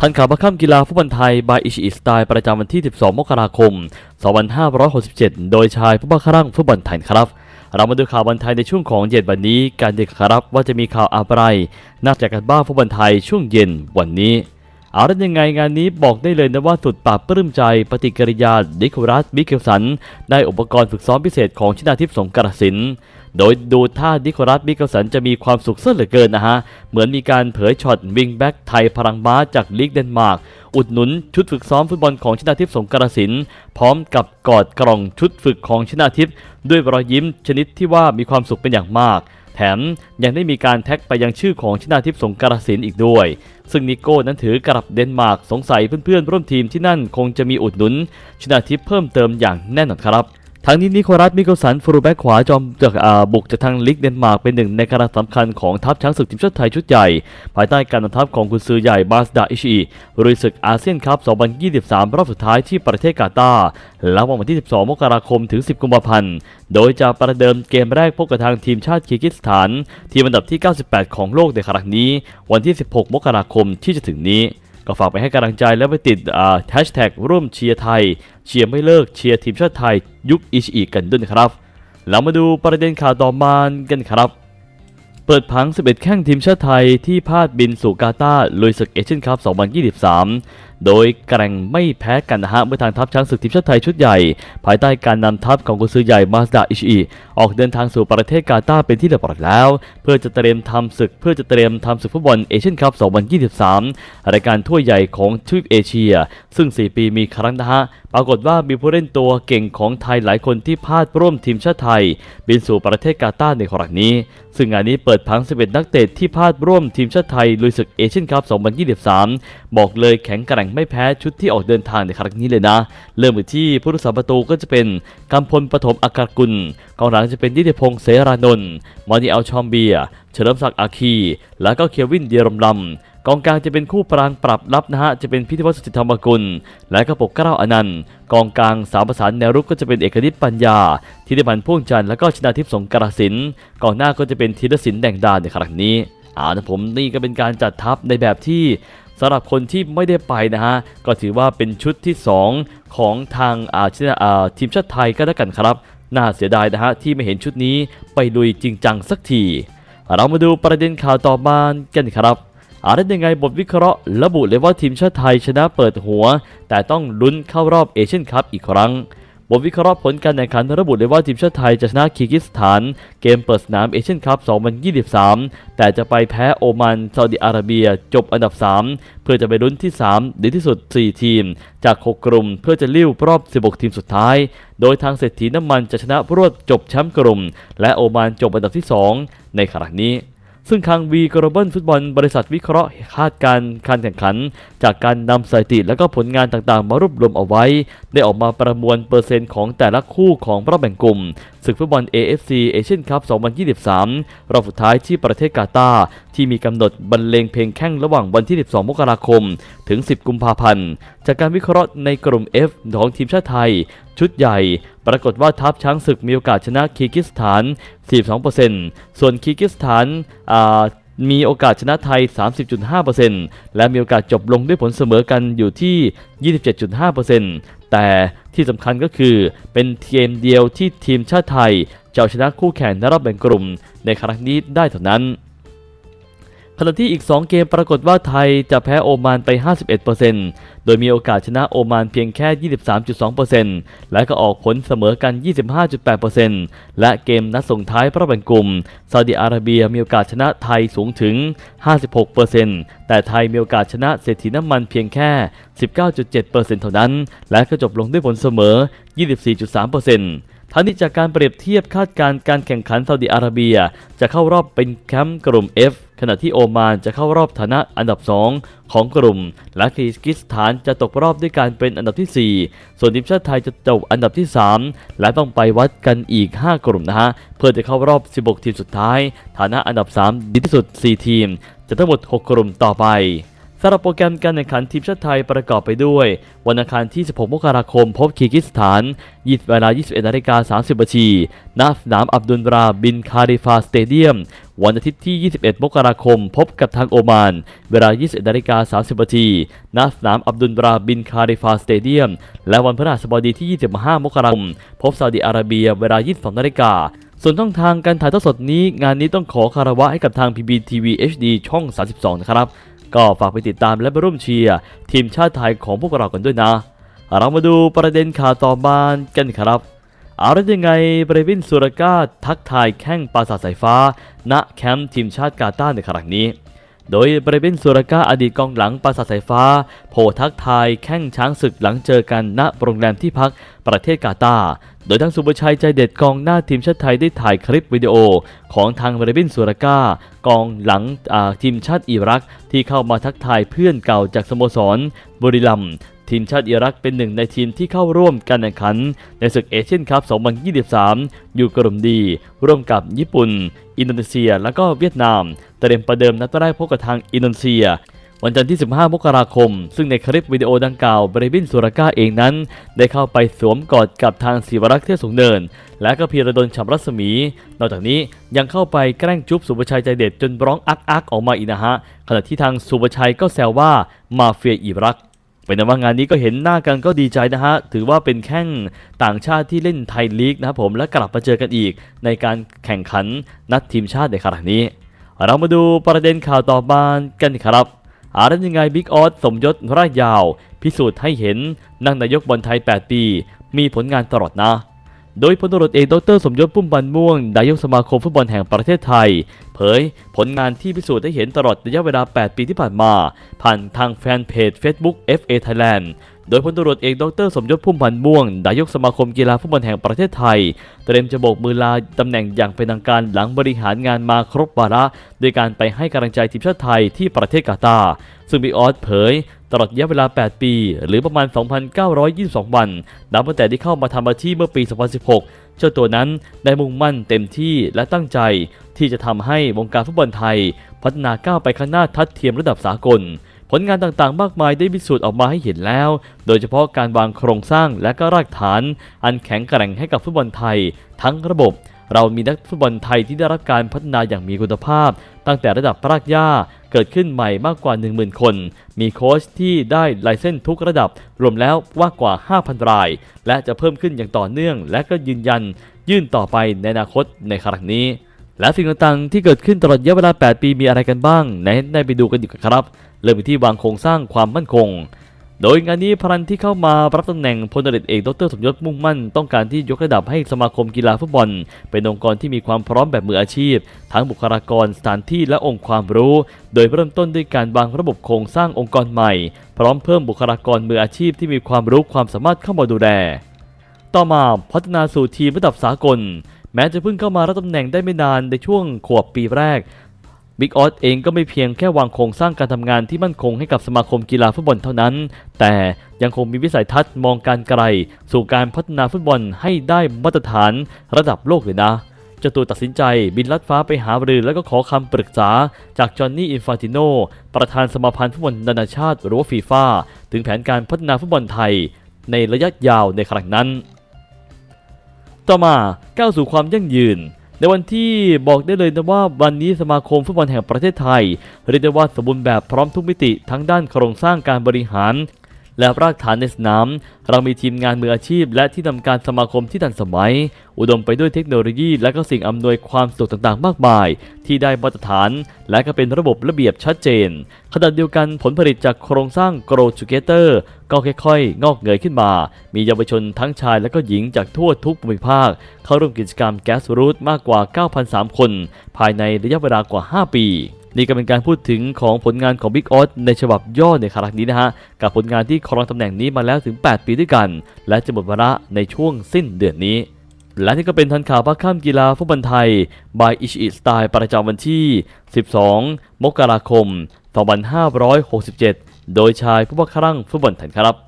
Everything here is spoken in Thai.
ทันข่าวประค่ำกีฬาฟุตบอลไทย บายอิชิอิสไตล์ประจำวันที่ 12 มกราคม 2567 โดยชายผู้บ้าคลั่างฟุตบอลไทยครับ เรามาดูข่าวบอลไทยในช่วงของเย็นวันนี้ การเด็กครับว่าจะมีข่าวอะไรนับจากการบ้าฟุตบอลไทยช่วงเย็นวันนี้เอาละยังไงงานนี้บอกได้เลยนะว่าสุดปราบปลื้มใจปฏิกิริยาดิโครัสมิเคลสัน ได้อุปกรณ์ฝึกซ้อมพิเศษของชนาทิพย์สงกรสิน โดยดูท่าดิโครัสมิเคลสันจะมีความสุขเสียเหลือเกินนะฮะ เหมือนมีการเผยช็อตวิงแบ็กไทยพลังม้าจากลีกเดนมาร์ก อุดหนุนชุดฝึกซ้อมฟุตบอลของชนาทิพย์สงกรสิน พร้อมกับกอดกล่องชุดฝึกของชนาทิพย์ด้วยรอยยิ้มชนิดที่ว่ามีความสุขเป็นอย่างมาก แถมยังได้มีการแท็กไปยังชื่อของชนาทิพย์สงกรสินอีกด้วย ซึ่งนิโก้นั้นถือกลับเดนมาร์กสงสัยเพื่อนๆร่วมทีมที่นั่นคงจะมีอุดหนุนชนาทิพย์เพิ่มเติมอย่างแน่นอนครับ ทั้งนี้นิโคลัสมิเกลสันฟูลแบ็กขวาจอมจากบุกจากทางลีกเดนมาร์กเป็นหนึ่งในกำลังสำคัญของทัพช้างศึกทีมชาติไทยชุดใหญ่ ภายใต้การนำทัพของกุนซือใหญ่บาสดาอิชิรุยศึกอาเซียนคัพ 2023 รอบสุดท้ายที่ประเทศกาตาร์และวันที่ 12 มกราคมถึง 10 กุมภาพันธ์ โดยจะประเดิมเกมแรกพบกับทางทีมชาติคีร์กิสถาน ทีมอันดับที่ 98 ของโลกในครั้งนี้ วันที่ 16 มกราคมที่จะถึงนี้ ก็ฝากไปให้กำลังใจแล้วไปติดแฮชแท็กร่วมเชียร์ไทย เชียร์ไม่เลิกเชียร์ทีมชาติไทย ยุคอิชิอิกันด้วยครับ เรามาดูประเด็นข่าวต่อมากันครับ เปิดผัง 11 แข้งทีมชาติไทยที่พลาดบินสู่กาตาร์ลุยศึกเอเชียนคัพ 2023 โดยแกร่งไม่แพ้กันนะฮะเมื่อทางทัพช้างศึกทีมชาติไทยชุดใหญ่ ภายใต้การนำทัพของกุนซือใหญ่มาสดาอิชิออกเดินทางสู่ประเทศกาตาร์เป็นที่เรียบร้อยแล้ว เพื่อจะเตรียมทำศึกเพื่อจะเตรียมทำศึกฟุตบอลเอเชียนคัพ 2023 รายการถ้วยใหญ่ของทวีปเอเชีย ซึ่ง 4 ปีมีครั้งนะฮะปรากฏว่ามีผู้เล่นตัวเก่งของไทยหลายคนที่พลาดร่วมทีมชาติไทย บินสู่ประเทศกาตาร์ในครั้งนี้ ซึ่งงานนี้เปิดผัง 11 นักเตะที่พลาดร่วมทีมชาติไทยลุยศึกเอเชียนคัพ 2023 บอกเลยแข็งแกร่งไม่แพ้ชุดที่ออกเดินทางในครั้งนี้เลยนะ เริ่มไปที่ผู้รักษาประตูก็จะเป็นกำพลปฐมอากากุลกองหลังจะเป็นยิติพงษ์เสรานนท์มอนีอัลชอมเบีย เฉลิมศักดิ์อาคี แล้วก็เควินเดียรมลำกองกลางจะเป็นคู่ปรางปรับลับนะฮะ จะเป็นพิธีวัฒน์สุทธิธรรมกุล และก็ปกเกล้าอนันต์ กองกลางสามประสานแนวรุกก็จะเป็นเอกนิตปัญญาธิติพันธ์พ่วงจันทร์แล้วก็ชนาทิพย์สงกรสินกองหน้าก็จะเป็นธีรศิลป์แดงดาในครั้งนี้อ่านะผมนี่ก็เป็นการจัดทัพในแบบที่ สำหรับคนที่ไม่ได้ไปนะฮะก็ถือว่าเป็นชุดที่ 2 ของทางอาชาทีมชาติไทยก็แล้วกันครับ น่าเสียดายนะฮะที่ไม่เห็นชุดนี้ไปลุยจริงจังสักที เรามาดูประเด็นข่าวต่อมากันครับอาได้ยังไงบทวิเคราะห์ระบุเลยว่าทีมชาติไทยชนะเปิดหัว แต่ต้องลุ้นเข้ารอบเอเชียนคัพอีกครั้ง บทวิเคราะห์ผลการแข่งขันระบุเลยว่าทีมชาติไทยจะชนะคีร์กิสถาน เกมเปิดสนามเอเชียนคัพ 2023 แต่จะไปแพ้โอมันซาอุดิอาระเบีย จบอันดับ 3 เพื่อจะไปลุ้นที่ 3 ดีที่สุด 4 ทีม จาก 6 กลุ่ม เพื่อจะลิ้วรอบ 16 ทีมสุดท้าย โดยทางเศรษฐีน้ำมันจะชนะรวดจบแชมป์กลุ่ม และโอมานจบอันดับที่ 2 ในครั้งนี้ ซึ่งทาง V Global ฟุตบอลบริษัทวิเคราะห์คาดการการแข่งขัน จากการนำสถิติและก็ผลงานต่างๆ มารวบรวมเอาไว้ ได้ออกมาประมวลเปอร์เซ็นต์ของแต่ละคู่ของรอบแบ่งกลุ่มศึกฟุตบอล AFC Asian Cup 2023 รอบสุดท้ายที่ประเทศกาตาร์ที่มีกำหนดบรรเลงเพลงแข่งระหว่างวันที่ 12 มกราคม ถึง 10 กุมภาพันธ์ จากการวิเคราะห์ในกลุ่ม F ของทีมชาติไทยชุดใหญ่ ปรากฏว่าทัพช้างศึกมีโอกาสชนะคีกิสถาน 42%ส่วนคีกิสถานมีโอกาสชนะไทย 30.5%และมีโอกาสจบลงด้วยผลเสมอกันอยู่ที่ 27.5%แต่ที่สำคัญก็คือเป็นเกมเดียวที่ทีมชาติไทยจะชนะคู่แข่งในรอบแบ่งกลุ่ม ในครั้งนี้ได้เท่านั้น ขณะที่อีก 2 เกมปรากฏว่าไทยจะแพ้โอมานไป 51%โดยมีโอกาสชนะโอมานเพียงแค่ 23.2%และก็ออกผลเสมอกัน 25.8%และเกมนัดส่งท้ายรอบแบ่งกลุ่มซาอุดิอาระเบียมีโอกาสชนะไทยสูงถึง 56%แต่ไทยมีโอกาสชนะเศรษฐีน้ำมันเพียงแค่ 19.7%เท่านั้น และก็จบลงด้วยผลเสมอ 24.3%ทั้งนี้จากการเปรียบเทียบคาดการณ์การแข่งขันซาอุดิอาระเบีย จะเข้ารอบเป็นแคมป์กลุ่ม F ณะที่โอมานจะเข้ารอบฐานะอันดับ 2 ของกลุ่ม และคีร์กิสถานจะตกรอบด้วยการเป็นอันดับที่ 4 ส่วนทีมชาติไทยจะจบอันดับที่ 3 และต้องไปวัดกันอีก 5 กลุ่มนะฮะ เพื่อจะเข้ารอบ 16 ทีมสุดท้าย ฐานะอันดับ 3 ดีที่สุด 4 ทีม จะทั้งหมด 6 กลุ่มต่อไป สำหรับโปรแกรมการแข่งขันทีมชาติไทยประกอบไปด้วย วันอังคารที่ 16 มกราคม พบคีร์กิสถาน20เวลา 21นาฬิกา30นาทีณสนามอับดุลราบินคาริฟาสเตเดียม วันอาทิตย์ที่ 21 มกราคม พบกับทางโอมาน เวลา 21นาฬิกา30นาทีณสนามอับดุลราบินคาริฟาสเตเดียม และวันพฤหัสบดีที่ 25 มกราคม พบซาอุดิอาระเบีย เวลา 22นาฬิกาส่วนช่องทางการถ่ายทอดสดนี้ งานนี้ต้องขอคารวะให้กับทาง PBTV HD ช่อง 32 นะครับ ก็ฝากไปติดตามและไปร่วมเชียร์ทีมชาติไทยของพวกเรากันด้วยนะ เรามาดูประเด็นข่าวต่อมากันครับเอาแล้วยังไงเบรวินสุรกาทักทายแข้งปราสาทสายฟ้า ณแคมป์ทีมชาติกาตาร์ในครั้งนี้ โดยบรวินสุรกาอดีตกองหลังปราสาทสายฟ้า โผล่ทักทายแข้งช้างศึกหลังเจอกันณโรงแรมที่พักประเทศกาตาร์โดยทั้งสุบชัยใจเด็ดกองหน้าทีมชาติไทยได้ถ่ายคลิปวิดีโอ ของทางบรวินสุรกากองหลังทีมชาติอิรักที่เข้ามาทักทายเพื่อนเก่าจากสโมสรบุรีรัมย์ ทีมชาติอิรักเป็นหนึ่งในทีมที่เข้าร่วมการแข่งขัน ในศึกเอเชียนคัพ 2023 อยู่กลุ่มดี ร่วมกับญี่ปุ่น อินโดนีเซีย และก็เวียดนาม เตรียมประเดิมนัดแรกพบกับทางอินโดนีเซีย วันจันทร์ที่ 15 มกราคม ซึ่งในคลิปวิดีโอดังกล่าวเบรบินสุรก้าเองนั้น ได้เข้าไปสวมกอดกับทางศิวรักษ์เทพสูงเนิน และก็พีระดลฉ่ำรัศมี นอกจากนี้ยังเข้าไปแกล้งจุ๊บสุภชัยใจเด็ดจนร้องอักอักออกมาอีกนะฮะขณะที่ทางสุภชัยก็แซวว่ามาเฟียอิรัก เป็นว่างานนี้ก็เห็นหน้ากันก็ดีใจนะฮะ ถือว่าเป็นแข้งต่างชาติที่เล่นไทยลีกนะครับผมและกลับมาเจอกันอีก ในการแข่งขันนัดทีมชาติในครั้งนี้ เรามาดูประเด็นข่าวต่อมากันครับอารันยังไงบิ๊กออสสมยศร่ายยาว พิสูจน์ให้เห็นนั่งนายกบอลไทย 8 ปี มีผลงานตลอดนะ โดยพลตรวจเอกดรสมยศพุ่มพันม่วง นายกสมาคมฟุตบอลแห่งประเทศไทย เผยผลงานที่พิสูจน์ให้เห็นตลอดระยะเวลา 8 ปีที่ผ่านมา ผ่านทางแฟนเพจ Facebook FA Thailand โดยพลตรวจเอกดรสมยศพุ่มพันธ์ม่วง นายกสมาคมกีฬาฟุตบอลแห่งประเทศไทย เตรียมจะโบกมือลาตำแหน่งอย่างเป็นทางการหลังบริหารงานมาครบวาระโดยการไปให้กำลังใจทีมชาติไทยที่ประเทศกาตาร์ซึ่งบิ๊กออสเผย ตลอดระยะเวลา 8 ปี หรือประมาณ 2,922 วันนับตั้งแต่ที่เข้ามาทำหน้าที่เมื่อปี 2016 เจ้าตัวนั้นได้มุ่งมั่นเต็มที่และตั้งใจ ที่จะทำให้วงการฟุตบอลไทย พัฒนาก้าวไปข้างหน้าทัดเทียมระดับสากลผลงานต่างๆ มากมายได้พิสูจน์ออกมาให้เห็นแล้ว โดยเฉพาะการวางโครงสร้างและก็รากฐาน อันแข็งแกร่งให้กับฟุตบอลไทย ทั้งระบบ เรามีนักฟุตบอลไทยที่ได้รับการพัฒนาอย่างมีคุณภาพ ตั้งแต่ระดับรากหญ้าเกิดขึ้นใหม่มากกว่า 10,000 คน มีโค้ชที่ได้ไลเซนส์ทุกระดับ รวมแล้วว่ากว่า 5,000 ราย และจะเพิ่มขึ้นอย่างต่อเนื่อง และก็ยืนยัน ยื่นต่อไปในอนาคตในครั้งนี้ และสิ่งต่างๆที่เกิดขึ้นตลอดระยะเวลา 8 ปีมีอะไรกันบ้างไหนได้ไปดูกันดีกว่าครับ เริ่มที่วางโครงสร้างความมั่นคง โดยงานนี้พรันที่เข้ามารับตำแหน่งพลตำรวจเอกดรสมยศมุ่งมั่น ต้องการที่ยกระดับให้สมาคมกีฬาฟุตบอล เป็นองค์กรที่มีความพร้อมแบบมืออาชีพ ทั้งบุคลากรสถานที่และองค์ความรู้ โดยเริ่มต้นด้วยการวางระบบโครงสร้างองค์กรใหม่ พร้อมเพิ่มบุคลากรมืออาชีพที่มีความรู้ความสามารถเข้ามาดูแลต่อมาพัฒนาสู่ทีมระดับสากล แม้จะเพิ่งเข้ามารับตำแหน่งได้ไม่นานในช่วงขวบปีแรก บิ๊กออสเองก็ไม่เพียงแค่วางโครงสร้างการทำงานที่มั่นคงให้กับสมาคมกีฬาฟุตบอลเท่านั้น แต่ยังคงมีวิสัยทัศน์มองการไกล สู่การพัฒนาฟุตบอลให้ได้มาตรฐานระดับโลกเลยนะเจ้าตัวตัดสินใจบินลัดฟ้าไปหาบรือแล้วก็ขอคำปรึกษาจากจอห์นนี่อินฟานติโน ประธานสมาพันธ์ฟุตบอลนานาชาติหรือว่าฟีฟ่าถึงแผนการพัฒนาฟุตบอลไทย ในระยะยาวในครั้งนั้น ต่อมาก้าวสู่ความยั่งยืน ในวันที่บอกได้เลยนะว่าวันนี้สมาคมฟุตบอลแห่งประเทศไทย เรียกได้ว่าสมบูรณ์แบบพร้อมทุกมิติทั้งด้านโครงสร้างการบริหาร และรากฐานในสนาม เรามีทีมงานมืออาชีพ และที่ทำการสมาคมที่ทันสมัย อุดมไปด้วยเทคโนโลยี และก็สิ่งอำนวยความสะดวกต่างๆ มากมาย ที่ได้มาตรฐาน และก็เป็นระบบระเบียบชัดเจนขณะเดียวกันผลผลิตจากโครงสร้าง Grow Together ก็ค่อยๆ งอกเงยขึ้นมา มีเยาวชนทั้งชายและก็หญิงจากทั่วทุกภูมิภาค เข้าร่วมกิจกรรม Gas Root มากกว่า 9,003 คน ภายในระยะเวลากว่า 5 ปี นี่ก็เป็นการพูดถึงของผลงานของ Big o อในฉบับย่อในครั้งนี้นะฮะ กับผลงานที่ครองตำแหน่งนี้มาแล้วถึง 8 ปีด้วยกัน และจะหมดวาระในช่วงสิ้นเดือนนี้ และนี่ก็เป็นทันข่าวภาคข้ามกีฬาฟุตบอลไทย by อิชิอิสไตล์ประจำวันที่ 12 มกราคม 2567 โดยชายผู้บังคับฟุตบอลไทยครับ